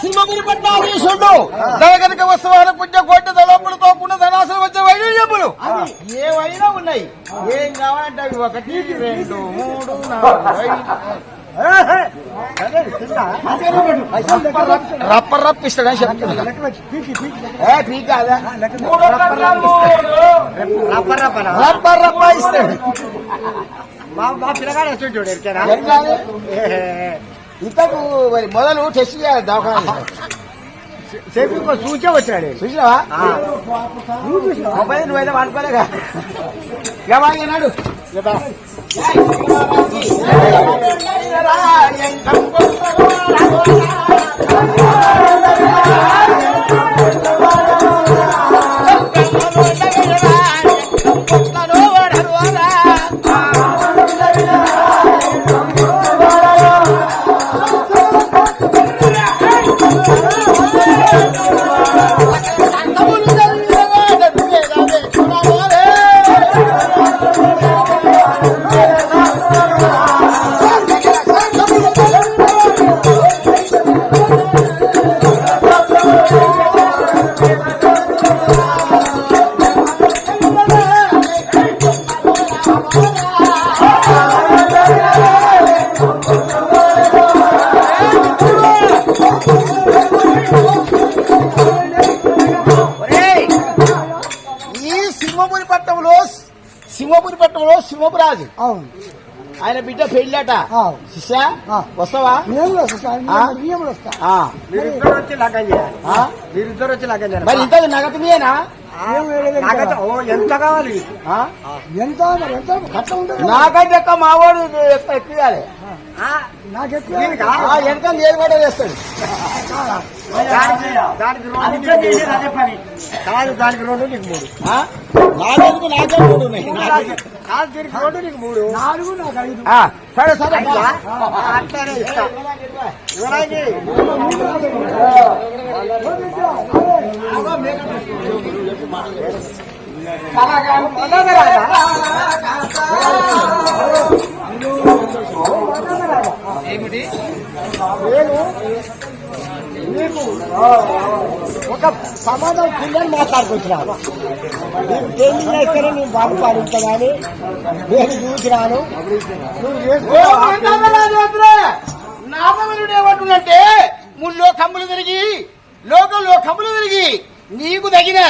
సింహపురి పట్టాధీశుడు జగనక వస్తువాల పుణ్య కోటి తలపులతో పుణ్య ధనాశనం వచ్చే వైద్యములు ఏవైనా ఉన్నాయి. ఏం కావాలంటే అవి ఒకటి రెండు మూడు రప్ప రప్ప ఇస్తాడని చెప్తున్నా వందల మూడు. రప్ప రప్ప ఇస్తాడు మా పిల్లగాడు వచ్చి చూడు కాదు? ఇంతకు మరి మొదలు టెస్ట్ చేయాలి దవాఖాన సేపు చూచే వచ్చాడు చూసినావా మొబైల్ నువ్వైతే వాడుకోలేగా ఏమన్నాడు ఒరేయ్! సింహపురి పట్టణంలో సింహపురి పట్టణంలో సింహపురాజు అవును. ఆయన బిడ్డ పెళ్ళట. శిష్య. వస్తావా? నేను వస్తా సార్ ఆ? నేను వస్తా. ఆ. మీరిద్దరు వచ్చి లగ్గం చేయాలి. ఆ? మీరిద్దరు వచ్చి లగ్గం చేయాలి. మరి ఇంత నగదు ఓ ఎంత కావాలి? ఆ? ఎంత మరి ఎంత? కట్ట ఉంటుంది నాకైతే ఎక్క మావాడు ఎక్కువ ఎక్కియాలి. నాకు ఆ, వెనక నేను కూడా చేస్తాడు. దానికి దానికి రెండు నీకు మూడు. కాదు దానికి రెండు నీకు మూడు నాకెందుకు నాకే మూడు ఉన్నాయి. నాలుగు నాకు ఐదు సరే సరే అట్లానే ఇస్తా. ఏమిటి? నేను నీకు ఒక సమాధానం పిల్లలు మాట్లాడుకుంటున్నాను. నీకు పెళ్ళి చేస్తేనే నేను బాగుపడుతా కానీ నేను చేసుకో నాగమనుడు ఏమంటుందంటే ముల్లో కమ్ములు తిరిగి లోకంలో కమ్ములు తిరిగి నీకు తగిన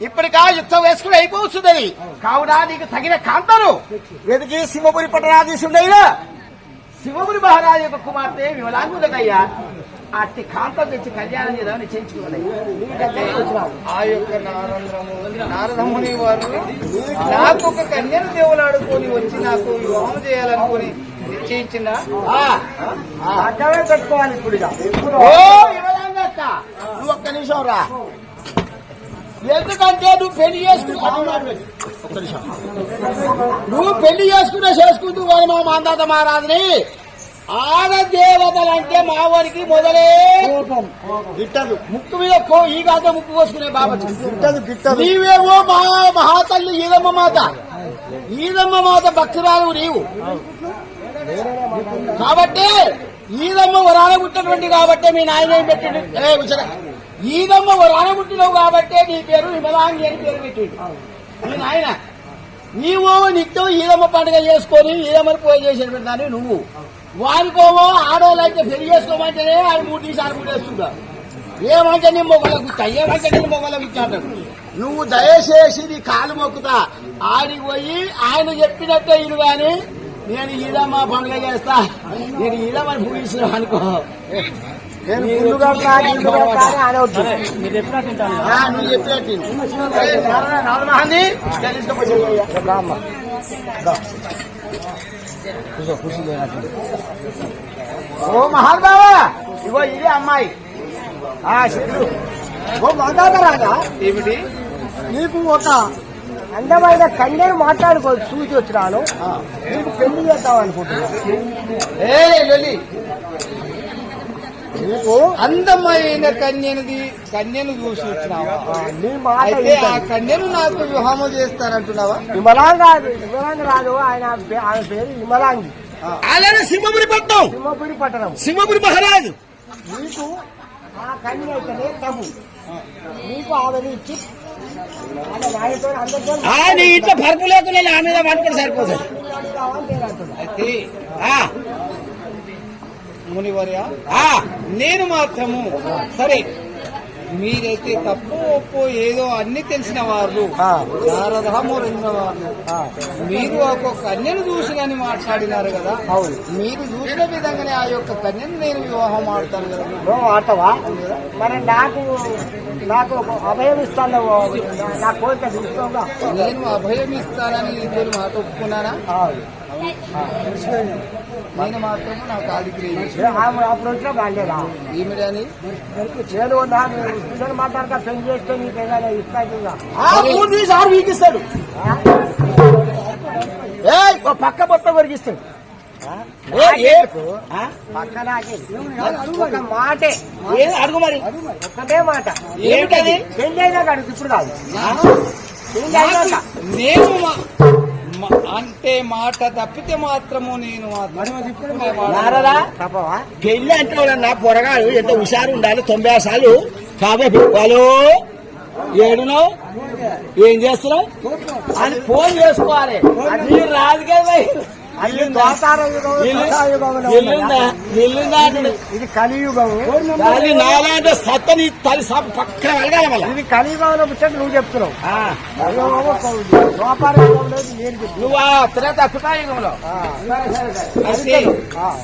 ఇప్పటికా యుద్ధం వేసుకుని అయిపోతుందని కావున నీకు తగిన కాంతను వెతికి సింహపురి పట్టణాధీశుడైనా శివపురి మహారాజు యొక్క కుమార్తె విమలాంగులకయ్యా అట్టి కాంతం తెచ్చి కళ్యాణం చేద్దామని నిశ్చయించుకున్నాయి ఆ యొక్క నారదముని వారు నాకు ఒక కన్యను దేవులాడుకొని వచ్చి నాకు వివాహం చేయాలనుకొని నిశ్చయించిన అక్కడే పెట్టుకోవాలి ఇప్పుడు నువ్వు ఒక్క నిమిషం రా. ఎందుకంటే నువ్వు పెళ్ళి చేసుకున్నా ఒక్క నిమిషం. నువ్వు పెళ్ళి చేసుకున్నా చేసుకుంటూ కానీ మా మాందాత మహారాజుని ఆడ దేవతలంటే మావారికి మొదలే కోపం. గిట్టదు. ముక్కు మీద కో ఈ కాదే ముక్కు కోసుకునే బాబచ్చు గిట్టదు గిట్టదు. నీవేమో మా మహాతల్లి ఈదమ్మ మాత. ఈదమ్మ మాత భక్తురాలు నీవు. కాబట్టి ఈదమ్మ వరాన పుట్టినటువంటి కాబట్టి మీ నాయన ఏం పెట్టిండు? ఏ ఉచర. ఈదమ్మ వరాన పుట్టినవు కాబట్టి నీ పేరు విమలాంగి అని పేరు పెట్టిండు. మీ నాయన నీవు నిత్యం ఈదమ్మ పండుగ చేసుకొని ఈదమ్మని పూజ చేసిన పెట్టాను నువ్వు. వారికోమో ఆడవాళ్ళు అయితే పెళ్ళి చేసుకోమంటేనే ఆయన మూడు నిమిషాలు మూడేస్తుంటారు ఏమంటే నీ మొగలకు ఇచ్చా ఏమంటే నీ మొగలకు ఇచ్చా అంటాడు నువ్వు దయచేసి నీ కాలు మొక్కుతా. ఆడికి పోయి ఆయన చెప్పినట్టే ఇరు గాని నేను ఈదమ్మ పండుగ చేస్తా. నేను ఈదమ్మని పూజిస్తున్నా అనుకో. నువ్వు చెప్పినట్టు ఏ, కూర్చో కూర్చో లేనట్టు. ఓ మహానుభావా! ఇగో ఇదే అమ్మాయి. ఆ శత్రు ఓ రాజా ఏమిటి? నీకు ఒక అందమైన కన్యను మాట్లాడుకో చూసి వచ్చినాను. నీకు పెళ్ళి చేద్దాం అనుకుంటున్నాను అందమైన కన్యనిది కన్యను చూసి వచ్చినావా? ఆ, నీ మాట అయితే ఆ. కన్యను నాకు వివాహం చేస్తానంటున్నావా? విమలాంగ విమలాంగ రాదు ఆయన పే- ఆయన పేరు విమలాంగి. అలానే సింహపురి పట్నం సింహపురి పట్టణం. సింహపురి మహారాజు. నీకు ఆ కన్య అయితేనే తగు నీకు ఆమెను ఇచ్చి అలా నాయతో అందరితో ఆ, నీ ఇంట్లో పరుపు లేకుండా మీద పట్టుకుని సరిపోతుంది కావాలని నేను అంటున్నా. అయితే ఆ, మునివర్య? ఆ, నేను మాత్రము. సరే మీరైతే తప్పు ఒప్పు ఏదో అన్ని తెలిసిన వాళ్ళు. శారదామూరైన వాళ్ళు. మీరు ఒక కన్యను చూసినని మాట్లాడినారు కదా. అవును. మీరు చూసిన విధంగానే ఆ యొక్క కన్యను నేను వివాహం ఆడతాను కదా. ఆడతావా? మరి నాకు నాకు ఒక అభయం ఇస్తాను నా కోరిక నేను అభయం ఇస్తానని ఇద్దరు మాట ఒప్పుకున్నానా నేను మాత్రం నా కాలికి లేదు అప్పుడు వచ్చినా బాగాలేదా ఏమిటని నేను నాకు పిల్లలు మాట్లాడక పెళ్ళి చేస్తే నీకు ఏదైనా ఆరు వీకిస్తాడు పక్క మొత్తం ఒక మాటే. అడుగు మరి. ఒక్కటే మాట. ఏమిటది? పెళ్ళి అయినాక అడుగు ఇప్పుడు కాదు. పెళ్ళి అయినాక నేను అంటే మాట తప్పితే మాత్రము నేను పెళ్ళి అంటే వాళ్ళ పొరగాడు ఎంత హుషారు ఉండాలి తొంభై సార్లు కాబట్టి వాళ్ళు ఏడునో ఏం చేస్తున్నావు? అని ఫోన్ చేసుకోవాలి. అది రాజకీయ ఇది కలియుగం నాలాంటి సత్తని తల్లి సబ్ పక్కన వెళ్ళగాలి మళ్ళా. ఇది కలియుగంలో నువ్వు చెప్తున్నావు. నువ్వు ఆ కృతాయుగంలో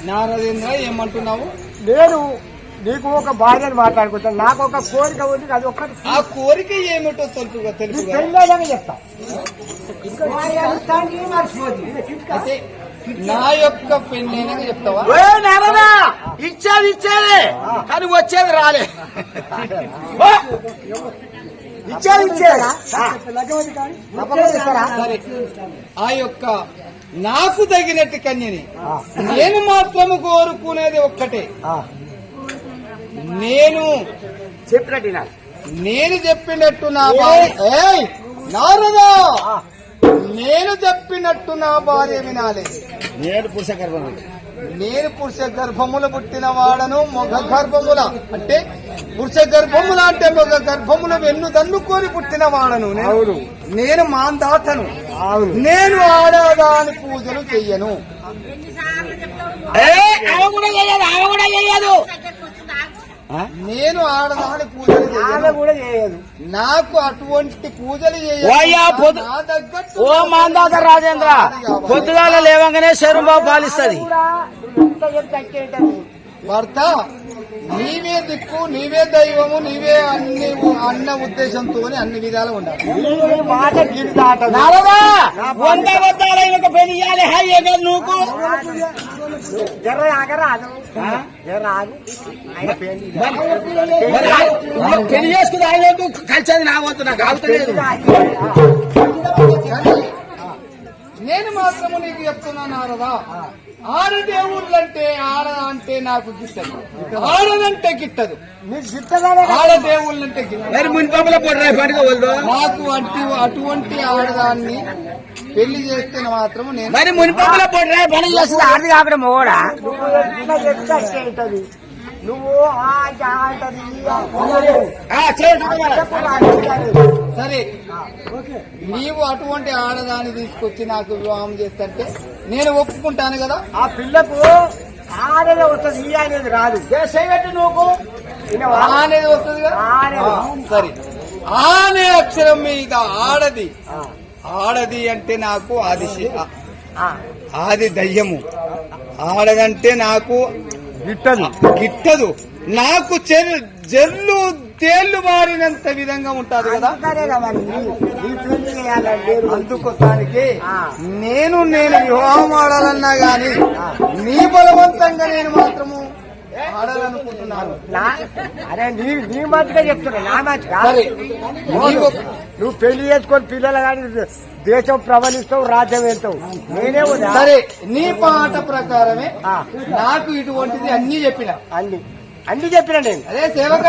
నారదేంద్ర ఏమంటున్నావు? నేను నీకు ఒక భార్యను మాట్లాడుకుంటాను నాకు ఒక కోరిక ఉంది అది ఒక్కటి ఆ కోరిక ఏమిటో తెలుపుగా? పెళ్ళేదాకా చెప్తా. నా యొక్క పెళ్ళైనా చెప్తావా ఇచ్చేది ఇచ్చేది కానీ వచ్చేది రాలే ఓ! ఇచ్చేది ఇచ్చేది ఆ. యొక్క నాకు తగినట్టు కన్యని నేను మాత్రము కోరుకునేది ఒక్కటే. నేను చెప్పినట్టు. నేను చెప్పినట్టు నా భార్య! నారదా నేను చెప్పినట్టు నా భార్య వినాలి నేను పురుష గర్భం నేను పురుష గర్భముల పుట్టిన వాడను మొగ గర్భముల అంటే పురుష గర్భముల అంటే మొగ గర్భముల వెన్ను దన్నుకొని పుట్టిన వాడను నేను. అవును. నేను మాందాతను అవును నేను ఆడదాని పూజలు చెయ్యను ఏ ఆమె కూడా చేయదు ఆమె కూడా చేయదు? నేను ఆడదాని పూజలు ఆమె కూడా చేయదు. నాకు అటువంటి పూజలు తగ్గట్టు ఓ మాందాత రాజేంద్ర పొద్దుగాల లేవంగానే శరుబాబు పాలిస్తుంది. భర్త నీవే దిక్కు నీవే దైవము నీవే అన్ని అన్న ఉద్దేశంతో అన్ని విధాలు ఉండాలి. పెళ్ళి ఆగు. ఆయన కలిసేది నా వంతు నాకు కానీ నేను మాత్రము నీకు చెప్తున్నా నారదా. ఆడ దేవుళ్ళంటే ఆడ అంటే నాకు గిట్టదు. ఆడదంటే గిట్టదు. నీకు గిట్టగానే ఆడ దేవుళ్ళంటే గిట్టదు. మరి మున్పముల పొడరా పండుగ వాళ్ళు నాకు అట్టి అటువంటి ఆడదాన్ని పెళ్ళి చేస్తే మాత్రము నేను మరి మున్పముల పొడరా పని చేస్తుంది ఆడది కాకుండా మొగోడా? నువ్వు. సరే. నీవు అటువంటి ఆడదాన్ని తీసుకొచ్చి నాకు వివాహం చేస్తే నేను ఒప్పుకుంటాను కదా? ఆ పిల్లకు ఆడనే వస్తుంది ఈ అనేది రాదు. చేయబెట్టు నువ్వు. అనేది వస్తుంది ఆనే. సరే ఆ అనే అక్షరం మీద ఆడది. ఆడది అంటే నాకు ఆది. ఆది దయ్యము. ఆడదంటే నాకు గిట్టదు గిట్టదు నాకు జల్లు తేళ్ళు మారినంత విధంగా ఉంటాది కదా. అందుకోసానికి. నేను నేను వివాహం ఆడాలన్నా గాని నీ బలవంతంగా నేను మాత్రము ఆడాలనుకుంటున్నాను అరే నీ నీ మంచిగా చెప్తున్నా నా సరే. నీవు నువ్వు పెళ్ళి చేసుకొని పిల్లలు కానీ దేశం ప్రబలిస్తావు రాజ్యం వెళ్తావు. నేనే సరే నీ పాట ప్రకారమే ఆ, నాకు ఇటువంటిది అన్ని చెప్పిన. అన్ని అన్ని చెప్పిన నేను. అదే సేవక?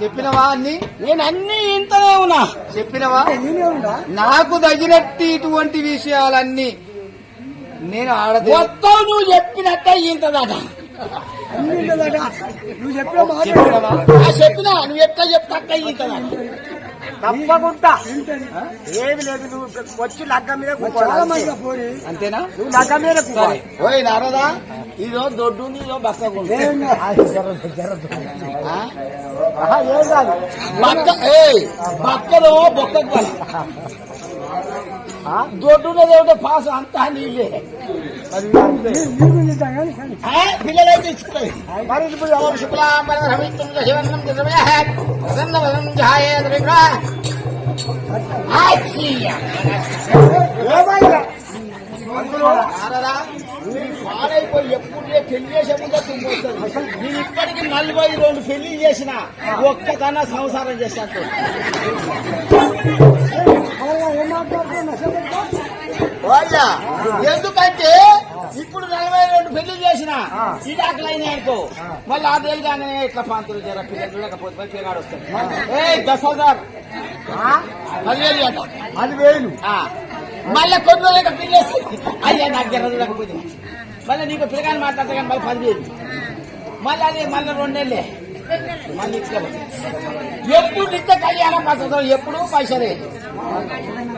చెప్పినవా అన్ని? నేను అన్ని ఇంతనే ఉన్నా. చెప్పినవా? నాకు తగినట్టు ఇటువంటి విషయాలన్నీ నేను ఆడదే. మొత్తం నువ్వు చెప్పినట్టే ఉండదట. నువ్వు చెప్పిన నువ్వు ఎట్లా చెప్తా అట్లా తప్పకుండా. ఏమి లేదు నువ్వు వచ్చి లగ్గం మీద కూర్చోవాలి. అంతేనా? నువ్వు లగ్గం మీద కూర్చోవాలి. ఓయ్ నారదా ఇదో దొడ్డు ఏం కాదు. ఏం కాదు. బక్క ఏయ్ బక్కలో బొక్కకు పని ఆ? దొడ్డు ఉన్నది ఏమిటో పాస్ అంతా నీళ్ళే. పిల్లలైతే పాడైపోయి పెళ్ళి నేను ఇప్పటికి నలభై రెండు పెళ్ళి చేసిన ఒక్కదన్నా సంసారం చేశాను వాళ్ళ ఎందుకంటే ఇప్పుడు నలభై రెండు పెళ్ళి చేసిన చీటాకులు అయినాయి అనుకో మళ్ళీ ఆదేళ్ళు కానీ ఇట్లా పాంతులు జర పిల్లలు లేకపోతే మళ్ళీ పిల్లగాడు వస్తాడు. ఏ హజార్ పదివేలు అంట అది వేలు. ఆ, మళ్ళీ కొన్ని రోజులకి పిల్లేసి అయ్యా నాకు జర లేకపోతే మళ్ళీ నీకు పిల్లగాని మాట్లాడతా కానీ మళ్ళీ పదివేలు. మళ్ళీ అది మళ్ళీ రెండేళ్ళే మళ్ళీ ఎప్పుడు నిత్య కళ్యాణం మాత్రం ఎప్పుడు పైసలే.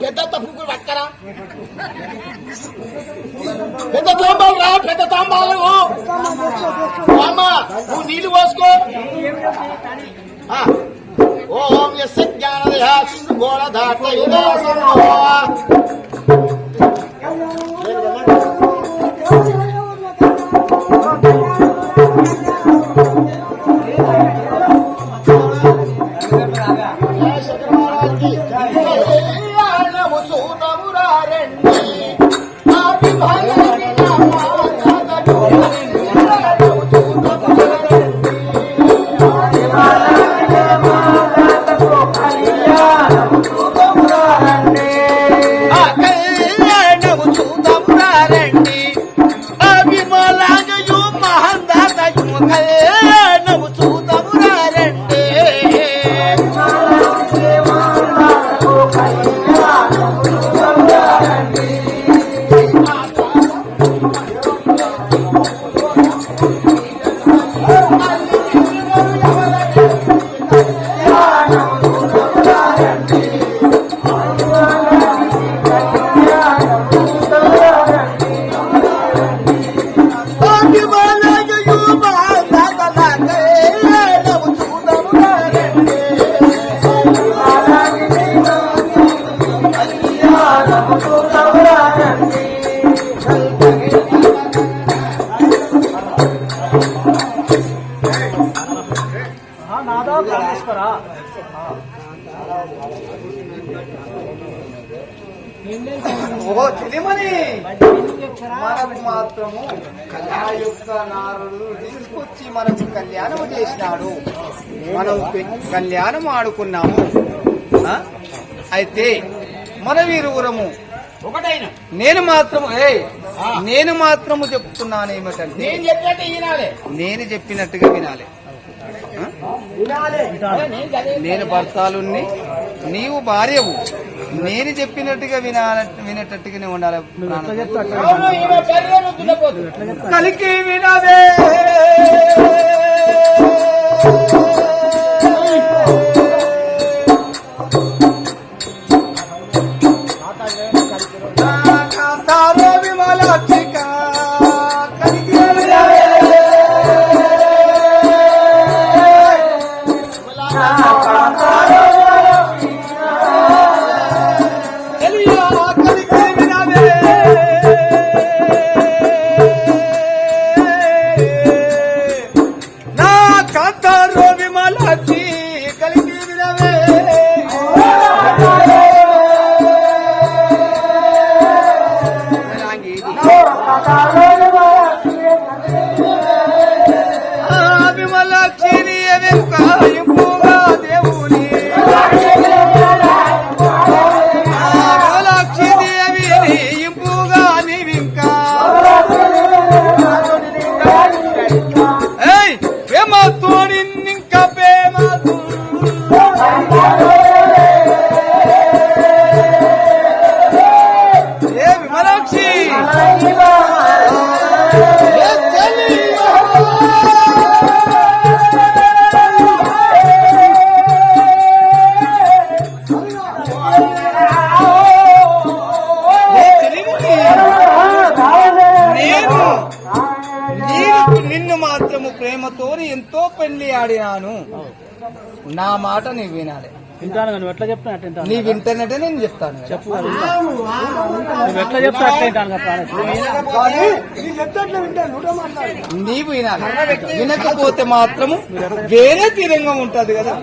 పెద్ద తప్పుకు పక్కరా పెద్ద తాంబాలు రా పెద్ద తాంబాలు. అమ్మ నువ్వు నీళ్ళు పోసుకో. ఓం ఎస్ జ్ఞానదయ గోళ దాట కళ్యాణం చేసినాడు మనం కళ్యాణం ఆడుకున్నాము? అయితే మన వీరువురము ఒకటైన. నేను మాత్రము ఏ నేను మాత్రము చెప్తున్నాను ఏమిటంటే నేను చెప్పినట్టు ఈనాలే నేను చెప్పినట్టుగా వినాలి. నేను భర్తాలుని నీవు భార్యవు. నేను చెప్పినట్టుగా వినాల వినేటట్టుగానే ఉండాలి. కలికి వినవే కాంతారో విమలాక్షిక వింటాను నువ్వు ఎట్లా చెప్తా అట్లా వింటాను నీవు ఇంటర్నెట్ నేను చెప్తాను చెప్పు నువ్వు ఎట్లా చెప్తా అట్లా. కానీ నీవు వినాలి. వినకపోతే మాత్రము వేరే తీరంగా ఉంటది కదా.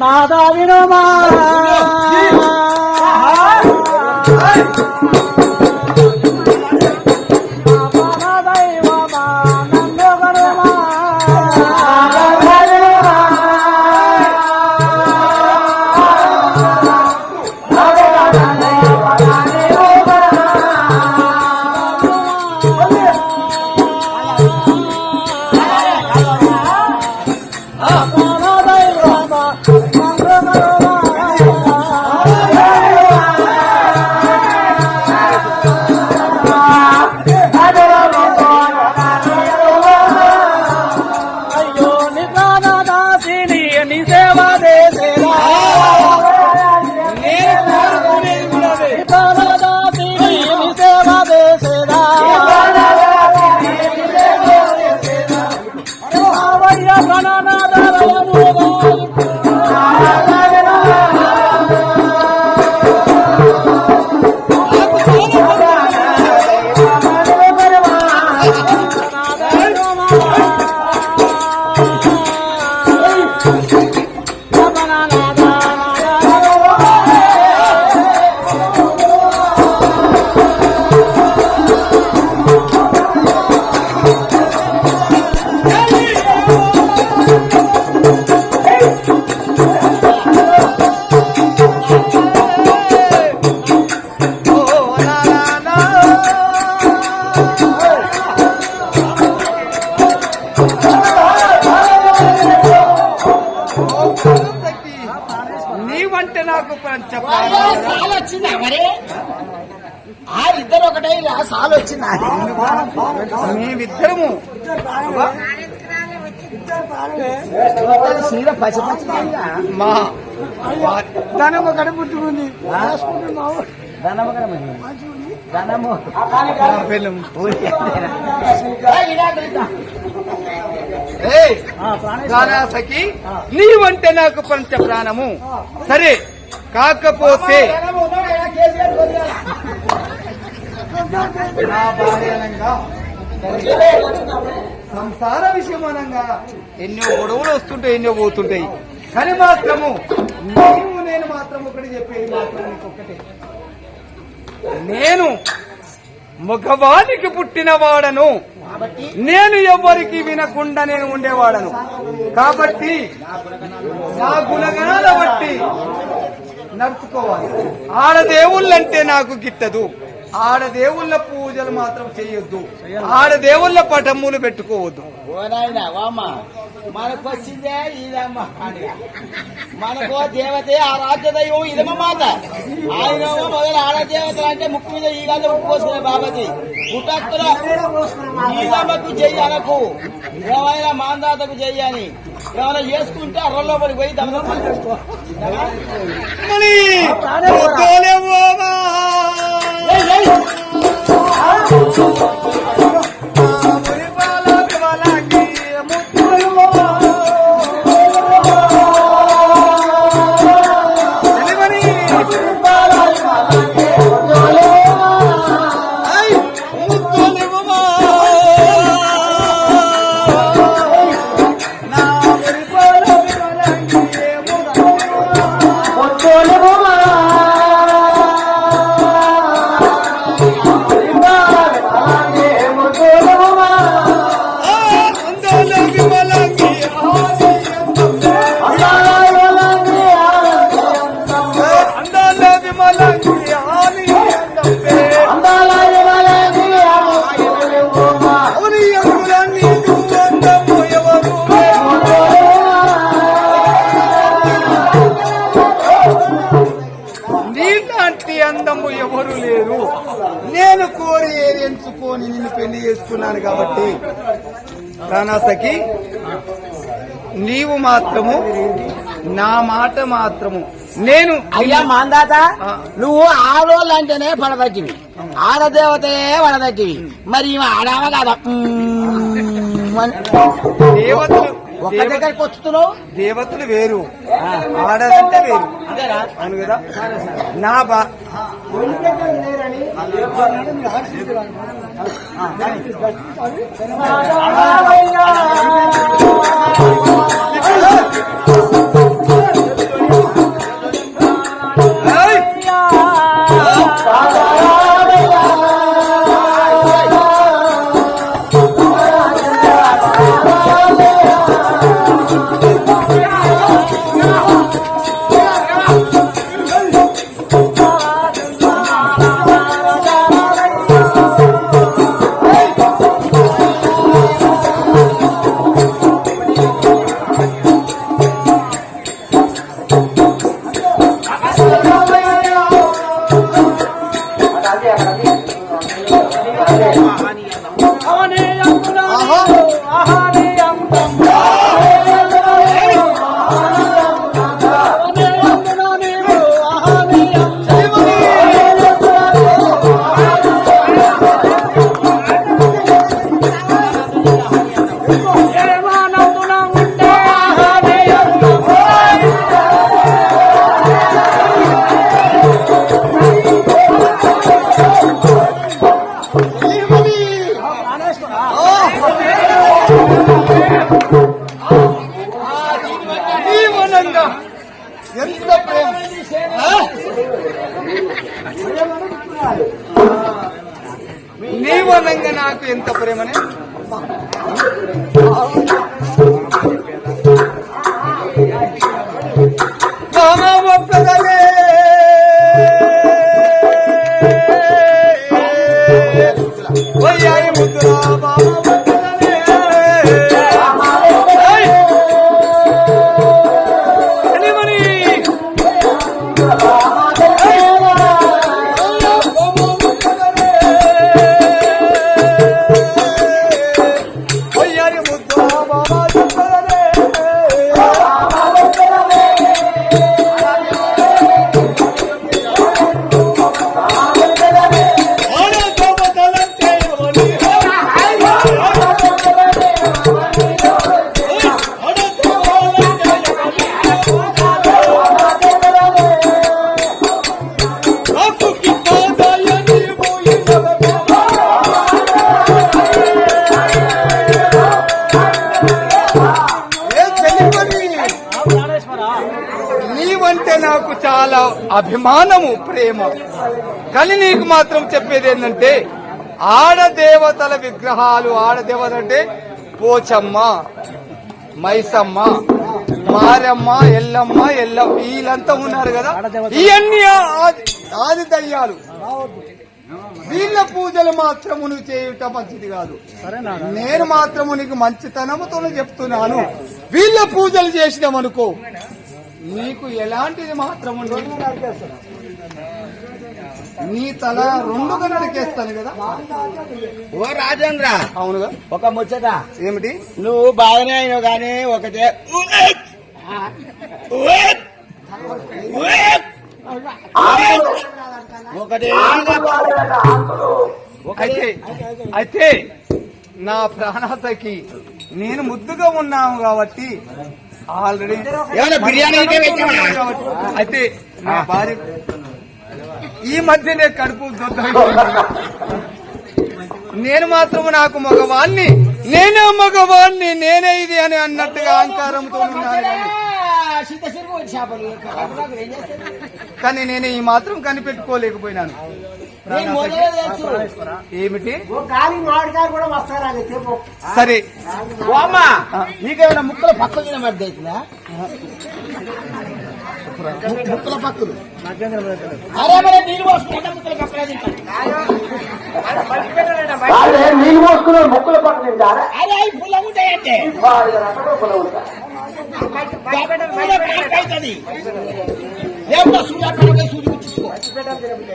నాదా వినోమా? నాకు చెప్పాలి. సాలు వచ్చిందా మరి? ఆ ఇద్దరు ఒకటే ఇలా సాలు వచ్చిందా మేమిద్దరము సీర పచ్చి పచ్చి మా ధనం ఒకటి పుట్టుకుంది ధనము. సఖి నీవంటే నాకు పంచ ప్రాణము. సరే కాకపోతే నా సంసార విషయమనంగా ఎన్నో గొడవలు వస్తుంటాయి ఎన్నో పోతుంటాయి. కానీ మాత్రము నీవు నేను మాత్రం ఒకటి చెప్పేది మాత్రం నీకు ఒక్కటే. నేను మగవానికి పుట్టిన వాడను. నేను ఎవరికి వినకుండా నేను ఉండేవాడను. కాబట్టి నా గుణగణాల బట్టి నడుచుకోవాలి ఆడదేవుళ్ళంటే నాకు గిట్టదు. ఆడదేవుళ్ళ పూజలు మాత్రం చేయొద్దు. ఆడదేవుళ్ళ పటములు పెట్టుకోవద్దు. ఓ నాయన వామ్మ. మనకు వచ్చిందే ఇదమ్మ మనకు దేవతే ఆరాధ్య దైవం ఇదమ్మ మాత ఆయన మొదలు ఆడదేవతలు అంటే ముక్కు మీద ఈ గంట ఉప్పుకోసుకునే బాబతి. పుట్టత్తుల ఈదమ్మకు చెయ్యి అనకు. ఏమైనా మాందాతకు చెయ్యని ఏమైనా చేసుకుంటే అర్రల్లో పడి పోయి దమ్మ చేసుకో. చేసుకున్నాను కాబట్టి రానాసకి నీవు మాత్రము నా మాట మాత్రము. నేను అయ్యా మాందాత. నువ్వు ఆడోళ్ళు అంటేనే పడదక్కివి ఆడదేవతయే పడదక్కివి మరి ఆడామ కాదా? అని. దేవతలు ఒక్క దగ్గరికి వచ్చుతున్నావు దేవతలు వేరు. ఆడదంటే వేరు. అవును కదా? నా బా కానీ చాలా అభిమానము ప్రేమ. కానీ నీకు మాత్రం చెప్పేది ఏంటంటే ఆడదేవతల విగ్రహాలు ఆడదేవత అంటే పోచమ్మ మైసమ్మ మారమ్మ ఎల్లమ్మ ఎల్లమ్మ వీళ్ళంతా ఉన్నారు కదా. ఇవన్నీ ఆది ఆది దయ్యాలు. వీళ్ళ పూజలు మాత్రము నువ్వు చేయుట మంచిది కాదు. నేను మాత్రము నీకు మంచితనముతో చెప్తున్నాను. వీళ్ళ పూజలు చేసినామనుకో నీకు ఎలాంటిది మాత్రం ఉండదు. నీ తల రెండుగా నరికేస్తాను కదా? ఓ రాజేంద్ర అవునుగా ఒక ముచ్చట. ఏమిటి? నువ్వు బాగానే అయినావు కానీ ఒకటే! ఒకటే. అయితే అయితే నా ప్రాణాతకి నేను ముద్దుగా ఉన్నాము కాబట్టి ఆల్రెడీ బిర్యానీ అయితే నా భార్య ఈ మధ్యనే కడుపు నేను మాత్రం నాకు మగవాణ్ణి నేనే మగవాణ్ణి నేనే ఇది అని అన్నట్టుగా అహంకారంతో ఉన్నాను కానీ- నేను ఈ మాత్రం కనిపెట్టుకోలేకపోయినాను. ఏమిటి సరే అమ్మ నీకేమైనా ముక్కల పక్కలు తిన మధ్య అవుతుందా ము- ముక్కల పక్కలు అరే మరి నీళ్ళు పోసుకుంటా ముక్కల పక్కలే నీళ్ళు పోసుకున్నాడు ముక్కుల తింటారా అరే పుల్ల ఉంటాయంటే అవుతుంది లేకుండా సూర్య కడపై సూర్య కూర్చుకో చెలిమని,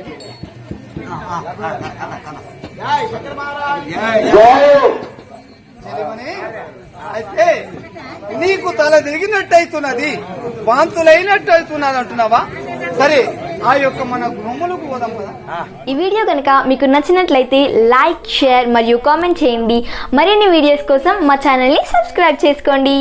అయితే నీకు తల తిరిగినట్టు అవుతున్నది వాంతులైనట్టు అవుతున్నది అంటున్నావా? సరే ఆ యొక్క మన గృహములకు పోదాం కదా. ఈ వీడియో కనుక మీకు నచ్చినట్లయితే లైక్ షేర్ మరియు కామెంట్ చేయండి. మరిన్ని వీడియోస్ కోసం మా ఛానల్ని సబ్స్క్రైబ్ చేసుకోండి.